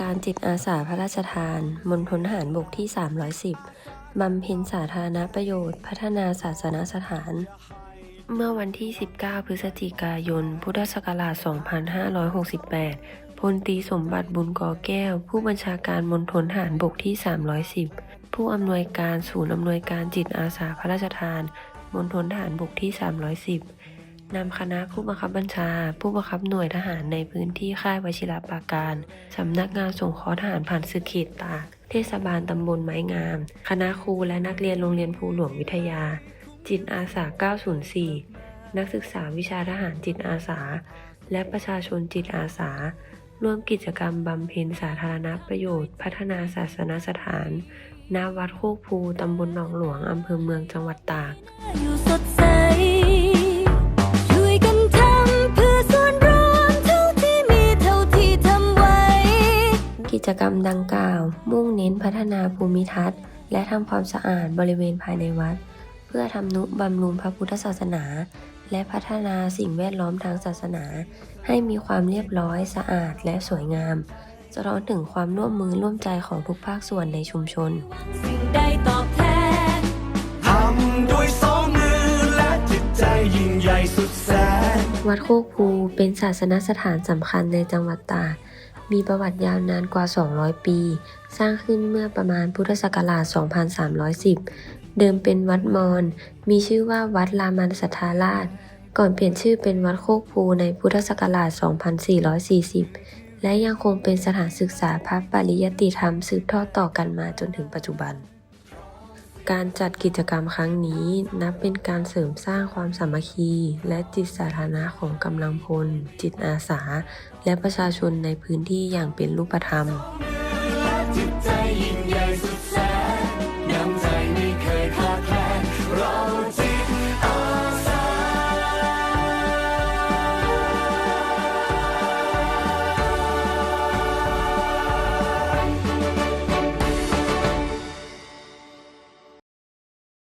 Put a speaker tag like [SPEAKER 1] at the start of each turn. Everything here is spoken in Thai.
[SPEAKER 1] การจิตอาสาพระราชทานมณฑลทหารบกที่ 310 บำเพ็ญสาธารณประโยชน์ พัฒนาศาสนสถาน เมื่อวันที่ 19 พฤศจิกายน พุทธศักราช 2568 พลตีสมบัติบุญกอแก้ว ผู้บัญชาการมณฑลทหารบกที่ 310 ผู้อำนวยการศูนย์อำนวยการจิตอาสาพระราชทานมณฑลทหารบกที่ 310 นำคณะผู้บังคับบัญชา ผู้บังคับหน่วยทหารในพื้นที่ค่ายวชิรปราการ สำนักงานสงเคราะห์ทหารผ่านศึกเขตตาก เทศบาลตำบลไม้งาม คณะครูและนักเรียนโรงเรียนภูหลวงวิทยา จิตอาสา 904 นักศึกษาวิชาทหารจิตอาสา และประชาชนจิตอาสา ร่วมกิจกรรมบำเพ็ญสาธารณประโยชน์ พัฒนาศาสนสถานณวัดโคกภูตำบลหนองหลวงอำเภอเมืองจังหวัดตาก จกรรมดังกล่าว มุ่งเน้นพัฒนาภูมิทัศน์ และทำความสะอาดบริเวณภายในวัด เพื่อทำนุบำรุงพระพุทธศาสนา และพัฒนาสิ่งแวดล้อมทางศาสนา ให้มีความเรียบร้อยสะอาดและสวยงาม สะท้อนถึงความร่วมมือร่วมใจของทุกภาคส่วนในชุมชน
[SPEAKER 2] สิ่งใดตอบแทน
[SPEAKER 3] ทำด้วยสองมือและจิตใจยิ่งใหญ่สุดแสน
[SPEAKER 1] วัดโคกภูเป็นศาสนสถานสำคัญในจังหวัดตาก มีประวัติยาวนานกว่า 200 ปี สร้างขึ้นเมื่อประมาณพุทธศักราช 2310 เดิมเป็นวัดมอญ มีชื่อว่าวัดรามันสัทธาราช ก่อนเปลี่ยนชื่อเป็นวัดโคกภูในพุทธศักราช 2440 และยังคงเป็นสถานศึกษาพระปริยติธรรมสืบทอดต่อกันมาจนถึงปัจจุบัน การจัดกิจกรรมครั้งนี้ นับเป็นการเสริมสร้างความสามัคคี และจิตสาธารณะของกำลังพล จิตอาสา และประชาชนในพื้นที่อย่างเป็นรูปธรรม
[SPEAKER 3] จิตใจยิ่ง